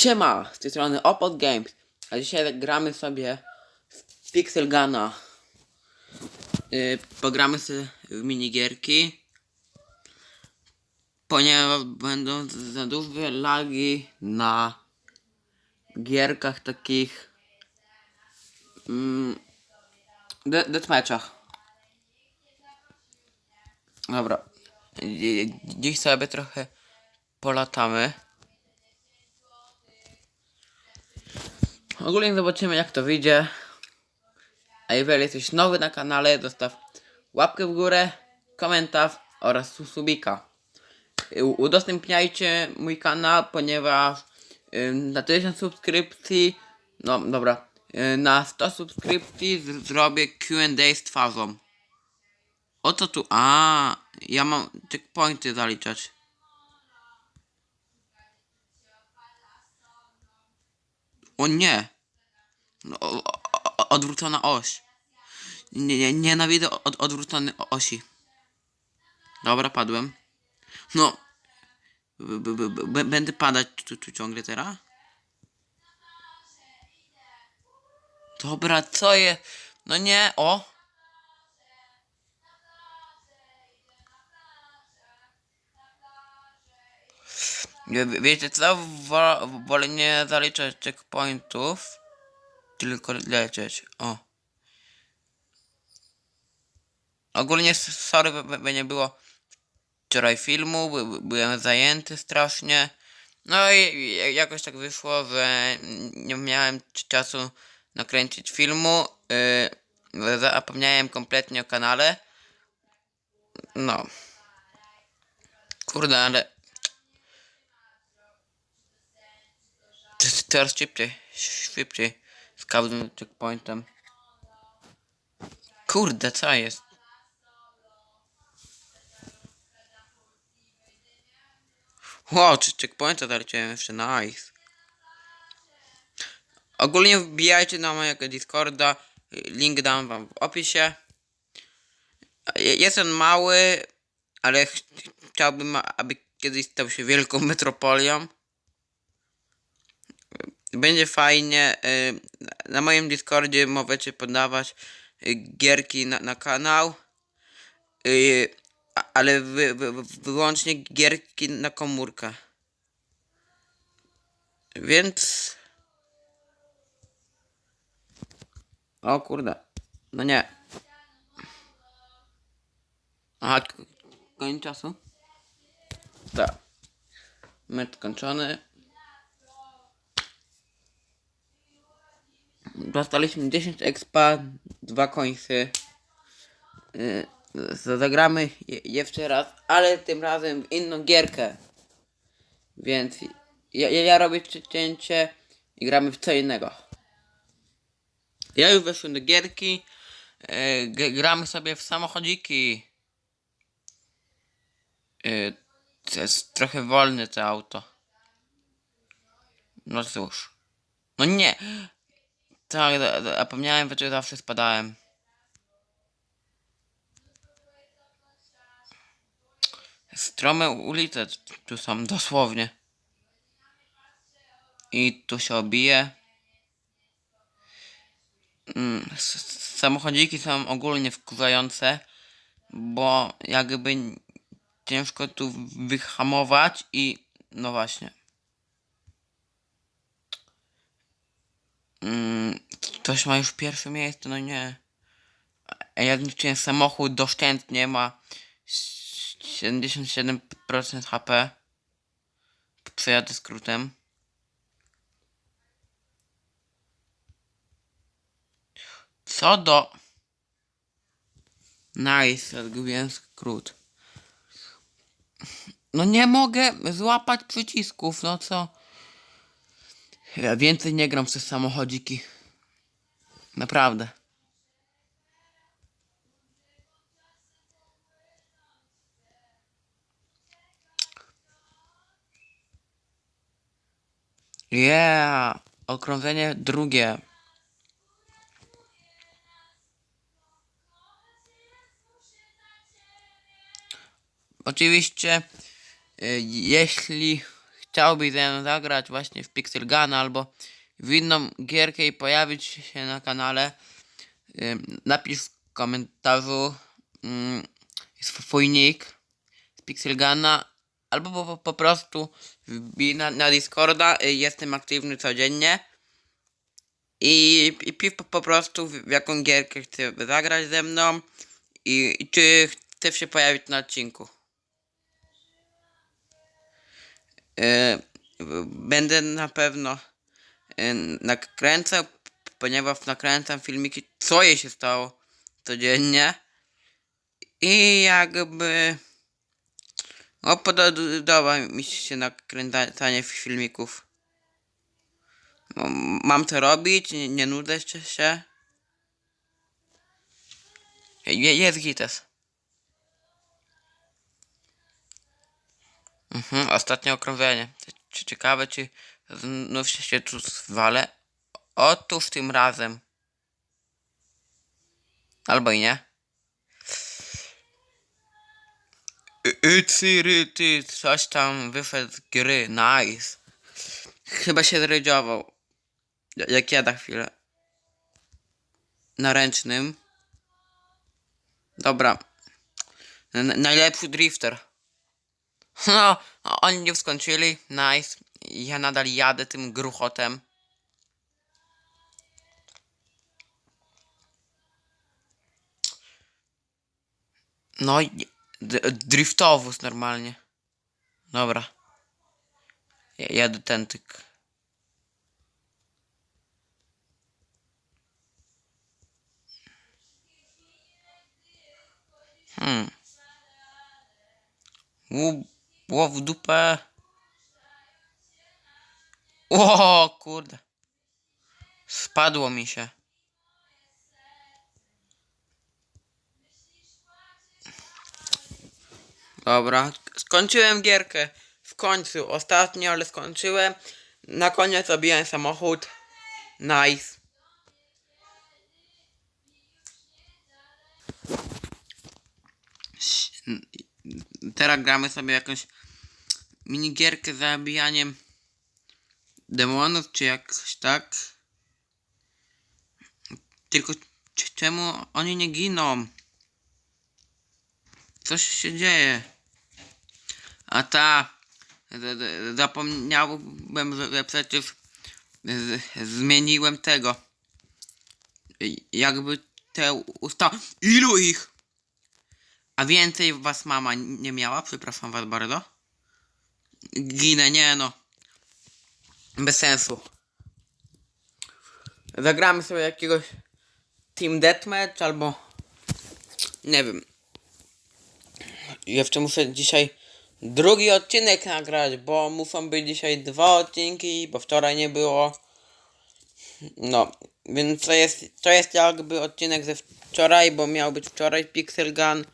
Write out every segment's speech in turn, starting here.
Siema, z tej strony Opod Games, a dzisiaj gramy sobie w Pixel Guna. Yy, pogramy sobie w minigierki, ponieważ będą za duże lagi na gierkach takich mm, de- deathmatchach. Dobra, Dzi- dziś sobie trochę polatamy. Ogólnie zobaczymy jak to wyjdzie. A jeżeli jesteś nowy na kanale, zostaw łapkę w górę, komentarz oraz su- subika. U- Udostępniajcie mój kanał, ponieważ na 1000 subskrypcji, no dobra, y, na 100 subskrypcji zrobię Q&A z twarzą. O co tu? A, ja mam checkpointy zaliczać. O nie! No, o, o, odwrócona oś. Nie, nie, nienawidzę od, odwróconej o- osi. Dobra, padłem. No. B, b, b, będę padać tu, tu ciągle teraz? Dobra, co je? No nie, o! Wiecie co? Wo- Wolę nie zaliczać checkpointów, tylko lecieć. O. Ogólnie sorry, by, nie było wczoraj filmu, by, by, byłem zajęty strasznie. No i jakoś tak wyszło, że nie miałem czasu nakręcić filmu. Yy, zapomniałem kompletnie o kanale. No. Kurde, ale Teraz szybciej, szybciej z każdym checkpointem. Kurde, co jest? Wow, czy checkpointa zaleciałem jeszcze, nice. Ogólnie wbijajcie na mojego Discorda, link dam wam w opisie. Je- Jest on mały, ale ch chciałbym, aby kiedyś stał się wielką metropolią. Będzie fajnie. y, Na moim Discordzie możecie podawać y, gierki na, na kanał. y, Ale wy, wy, wy- wyłącznie gierki na komórkę. Więc. O kurde. No nie. Aha, koniec czasu? Tak. Mecz skończony. Dostaliśmy 10 expa, dwa końcy. Yy, z- zagramy je, jeszcze raz, ale tym razem w inną gierkę. Więc ja, ja, robię ci- cięcie i gramy w co innego. Ja już weszłem do gierki. G- gramy sobie w samochodziki. Yy, to jest trochę wolne to auto. No cóż. No nie. Tak, za- za- zapomniałem, że zawsze spadałem. Strome ulice tu są, dosłownie. I tu się obije. Mm, samochodziki są ogólnie wkurzające, bo jakby ciężko tu wyhamować i no właśnie. Mm, ktoś ma już pierwsze miejsce, no nie. Ja samochód doszczętnie, ma 77% HP. Przejadę skrótem. Co do... Nice, zgubiłem skrót. No nie mogę złapać przycisków, no co? Ja więcej nie gram przez samochodziki. Naprawdę. Yeah! Okrążenie drugie. Oczywiście, y, jeśli chciałbyś ze mną zagrać właśnie w Pixel Gun albo w inną gierkę i pojawić się na kanale, napisz w komentarzu ym, swój nick z Pixel Guna albo po, po, prostu wbij na, na Discorda, y, jestem aktywny codziennie. I, i pisz po, po prostu w, w jaką gierkę chce zagrać ze mną i, i czy chce się pojawić na odcinku. Będę na pewno e, nakręcał, ponieważ nakręcam filmiki, co jej się stało codziennie. I jakby no, podoba mi się nakręcanie filmików. No, Mam to robić, nie, nie nudzę się- się. Je, jest gites. Mhm, ostatnie okrążenie. Czy ciekawe, czy znów się, tu zwalę? Otóż tym razem. Albo i nie. Y, y, ty, coś tam wyszedł z gry, nice. Chyba się zredziował. Jak ja na chwilę. Na ręcznym. Dobra. N najlepszy drifter. No, oni nie skończyli. Nice. Ja nadal jadę tym gruchotem. No driftowóz normalnie. Dobra. Ja- Jadę ten tyk. Hmm. U, było w dupę. O kurde. Spadło mi się. Dobra, skończyłem gierkę. W końcu, ostatnio, ale skończyłem. Na koniec obiłem samochód. Nice. Teraz gramy sobie jakąś minigierkę zabijaniem demonów, czy jakoś tak. Tylko czemu oni nie giną? Coś się dzieje. A ta. z- z- Zapomniałem, że- przecież zmieniłem tego. Jakby te usta. Ilu ich? A więcej was mama nie miała? Przepraszam was bardzo. Ginę, nie no. Bez sensu. Zagramy sobie jakiegoś Team Deathmatch albo nie wiem. Jeszcze muszę dzisiaj drugi odcinek nagrać, bo muszą być dzisiaj dwa odcinki, bo wczoraj nie było. No, więc to jest, to jest jakby odcinek ze wczoraj, bo miał być wczoraj Pixel Gun.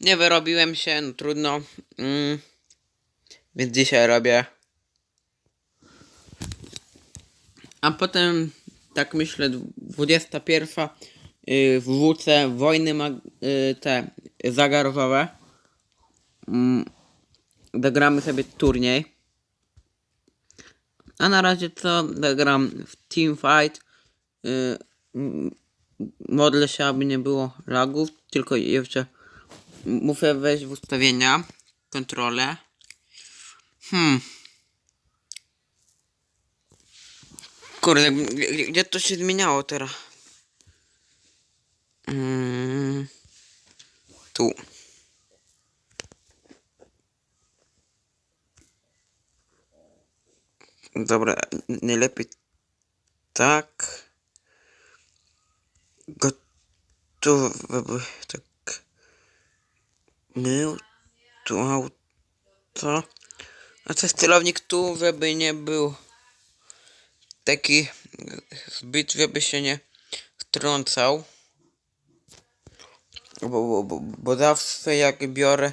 Nie wyrobiłem się, no trudno. Mm. Więc dzisiaj robię. A potem, tak myślę, 21 yy, w WC wojny yy, te zagarowe. Mm, Zagramy sobie turniej. A na razie co? Zagram w Teamfight. Yy, modlę się, aby nie było lagów. Tylko jeszcze muszę wejść w ustawienia. Kontrolę. Hmm. Kurde, gdzie, to się zmieniało teraz? Mm, tu. Dobra, najlepiej tak. Gotowe, by tak. Mył, tu auto. A to jest celownik tu, żeby nie był taki zbyt, żeby się nie wtrącał. Bo, bo, bo, bo zawsze jak biorę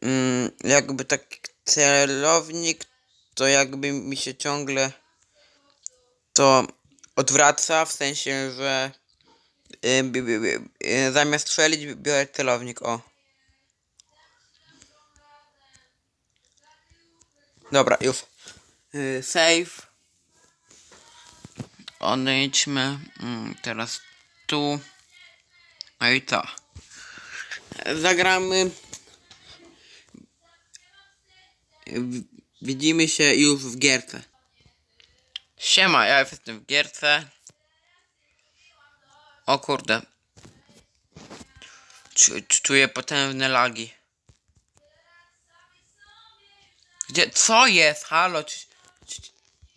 mm, jakby taki celownik, to jakby mi się ciągle to odwraca, w sensie, że y, bi- bi- y, zamiast strzelić biorę celownik, o. Dobra, już. Yy, save. Odejdźmy. Mm, teraz tu. No i? Zagramy. Widzimy się już w gierce. Siema, ja jestem w gierce. O kurde. Czu- czu- Czuję potężne lagi. Gdzie? Co jest? Halo? Czy,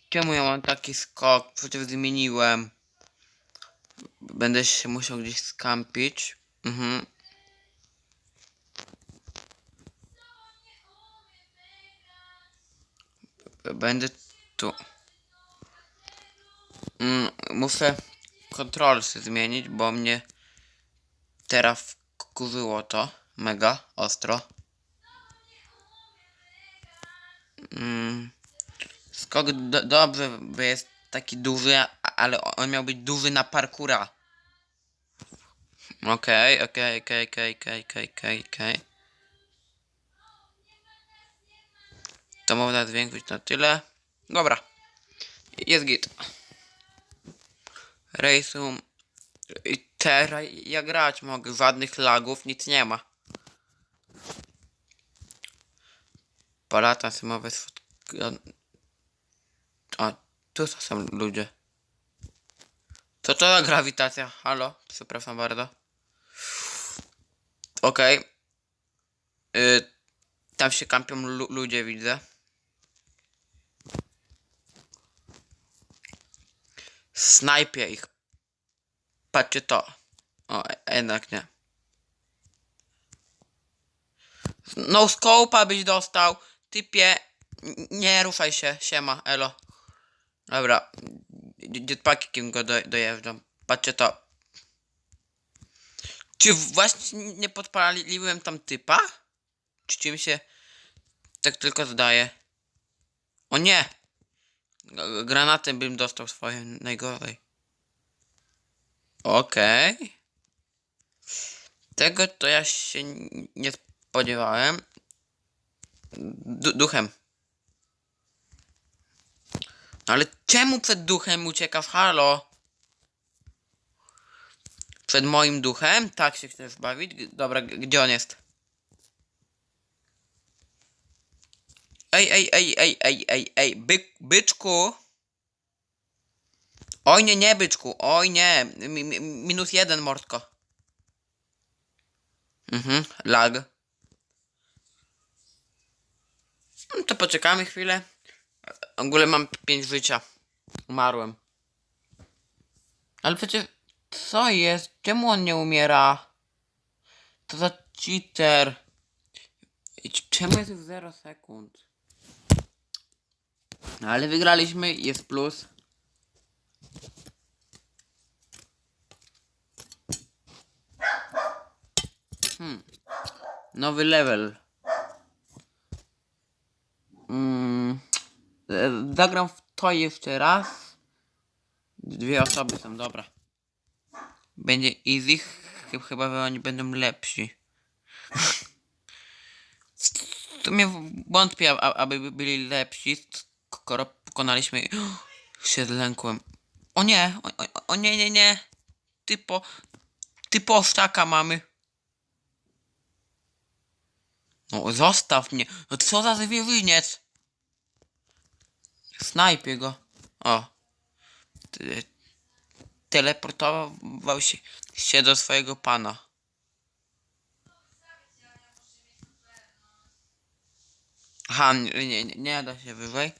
czemu ja mam taki skok? Przecież zmieniłem. Będę się musiał gdzieś skampić. Mhm. Będę tu. Mm, muszę kontrol zmienić, bo mnie teraz wkurzyło to mega ostro. Mm, skok do, dobrze, bo jest taki duży, ale on miał być duży na parkura. Okej, okej, okej, okej, okej, okej, okej, okej. To można zwiększyć na tyle. Dobra. Jest git. Rejsum. I teraz ja grać mogę. Żadnych lagów, nic nie ma. Palata symowe sfotki... A, tu są ludzie. Co to za grawitacja? Halo? Przepraszam bardzo. Okej. Y, tam się kampią lu- ludzie, widzę. Snajpie ich. Patrzcie to. O, e- jednak nie. No scope'a byś dostał. Typie. Nie ruszaj się. Siema, elo. Dobra. Jetpackiem go do, dojeżdżam. Patrzcie to. Czy właśnie nie podpaliłem tam typa? Czy mi się tak tylko zdaje? O nie! Granatem bym dostał swoje najgorzej. Okej. Tego to ja się nie spodziewałem. Du duchem. Ale czemu przed duchem uciekasz? Halo? Przed moim duchem? Tak się chcesz bawić? Dobra, gdzie on jest? Ej, ej, ej, ej, ej, ej, ej, By byczku! Oj nie, nie byczku, oj nie, mi, mi, minus jeden mordko. Mhm, lag. No to poczekamy chwilę. W ogóle mam 5 życia. Umarłem. Ale przecież... Co jest? Czemu on nie umiera? To za cheater. Czemu jest już 0 sekund? No ale wygraliśmy, jest plus. Hmm. Nowy level. Mm. e, Zagram w to jeszcze raz. Dwie osoby są, dobra. Będzie easy, ch- chyba że oni będą lepsi. W sumie wątpię, aby byli lepsi, skoro pokonaliśmy... się zlękłem. O nie, o, o, o nie, nie, nie. Typo, typo szczaka mamy. No zostaw mnie. No co za zwierzyniec. Snajpię go. O. Teleportował się, się do swojego pana. Aha, nie, nie, nie da się wyżej.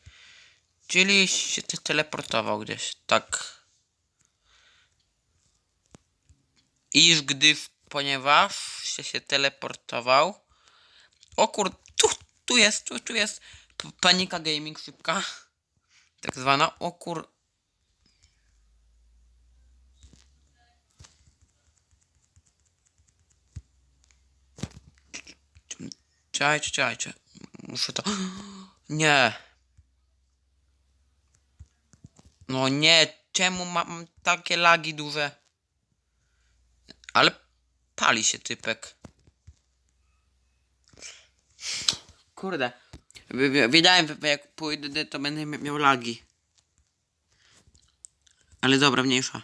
Czyli się te- teleportował gdzieś, tak. Iż gdyż, ponieważ się, się teleportował. O kur... Tu, tu jest, tu, tu jest. Panika gaming szybka. Tak zwana. O kur... Czekajcie, czekajcie. Muszę to... Nie. No nie, czemu mam takie lagi duże? Ale pali się typek. Kurde. Wi- wi- Wiedziałem, jak pójdę, to będę mia- miał lagi. Ale dobra, mniejsza.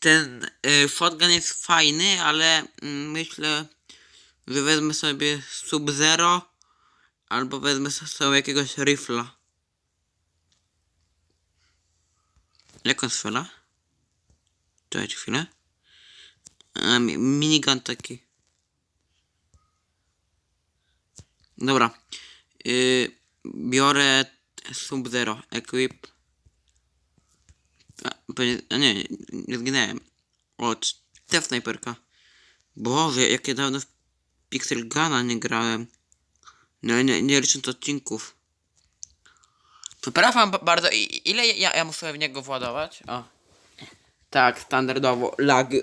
Ten y, shotgun jest fajny, ale mm, myślę, że wezmę sobie Sub-Zero albo wezmę so- sobie jakiegoś rifla. Jak on strzela? Czekajcie chwilę. Mi- minigun taki. Dobra. Yy, biorę Sub-Zero. Equip. A, a nie, nie, zginęłem. O, ta snajperka. Boże, jakie dawno w Pixel Guna nie grałem. Nie, nie, nie licząc odcinków. Przepraszam ba- bardzo, ile ja, ja muszę w niego władować? O. Tak, standardowo, lagi.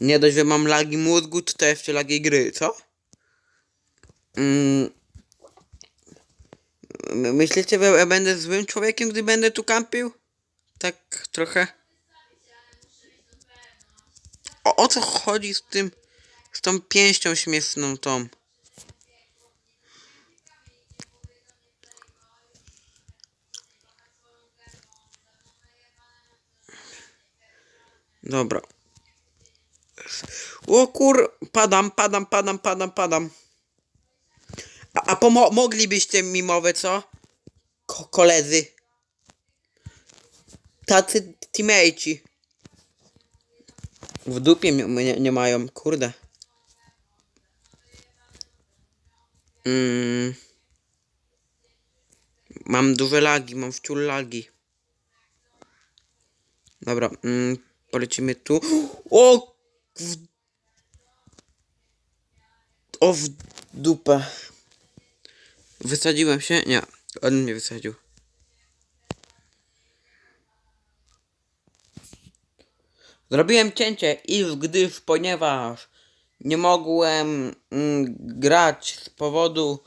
Nie dość, że mam lagi mózgu, to jeszcze lagi gry, co? Mm. My- Myślicie, że ja będę złym człowiekiem, gdy będę tu kampił? Tak trochę. O, o co chodzi z tym, z tą pięścią śmieszną tą? Dobra. O kur... Padam, padam, padam, padam, padam. A, a pomo- moglibyście mi mowę, co? Ko- koledzy. Tacy teammateci. W dupie mnie nie mają, kurde. Mm. Mam duże lagi, mam wciul lagi. Dobra, mm, polecimy tu. O! W... O w dupę. Wysadziłem się? Nie, on mnie wysadził. Zrobiłem cięcie i gdyż, ponieważ nie mogłem mm, grać z powodu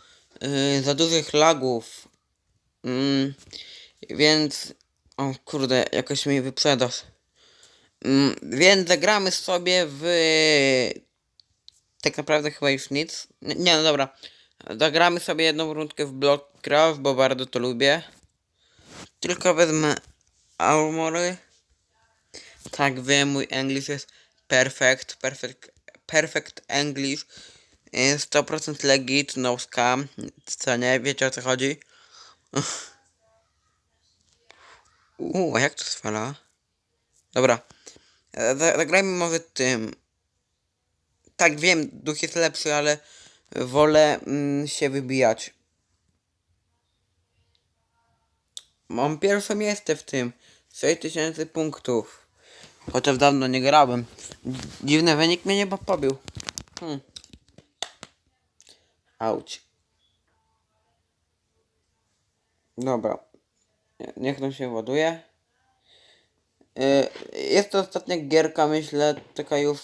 y, za dużych lagów, mm, więc o kurde, jakoś mi wyprzedasz. Mm, więc zagramy sobie w tak naprawdę chyba już nic. Nie, nie no dobra. Zagramy sobie jedną rundkę w Blockcraft, bo bardzo to lubię. Tylko wezmę armory. Tak wiem, mój English jest perfect, perfect, perfect English. Y, 100% legit, no scam. Co nie, wiecie o co chodzi? Uuu, jak to sfala? Dobra. E, za- Zagrajmy może tym. Tak, wiem, duch jest lepszy, ale wolę mm, się wybijać. Mam pierwsze miejsce w tym. 6000 punktów. Chociaż dawno nie grałem. Dziwny wynik mnie nie pobił. Hmm. Auć. Dobra. Nie- Niech to się ładuje. Y, Jest to ostatnia gierka, myślę, taka już...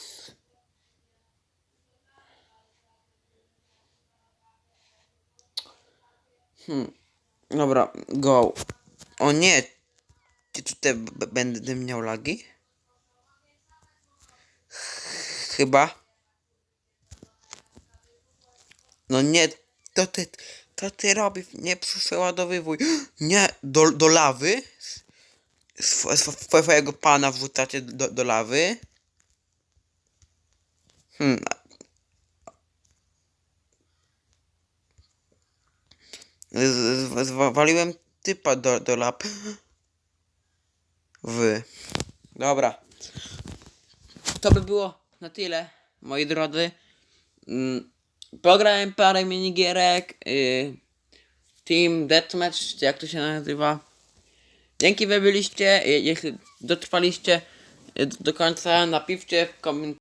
Hmm. Dobra, go. O nie! Czy tutaj będę miał lagi? Chyba. No nie, to ty, to ty robisz, nie przeładowywuj. Nie, do, do lawy? Swo- swo- Swojego pana wrzucacie do, do lawy? Hmm. Zwaliłem typa do, do lap. Wy. Dobra. To by było na tyle, moi drodzy. Mm, Pograłem parę minigierek. Y, Team Deathmatch, jak to się nazywa. Dzięki, że byliście. Je- Jeśli dotrwaliście y, do końca, napiszcie w komentarzu.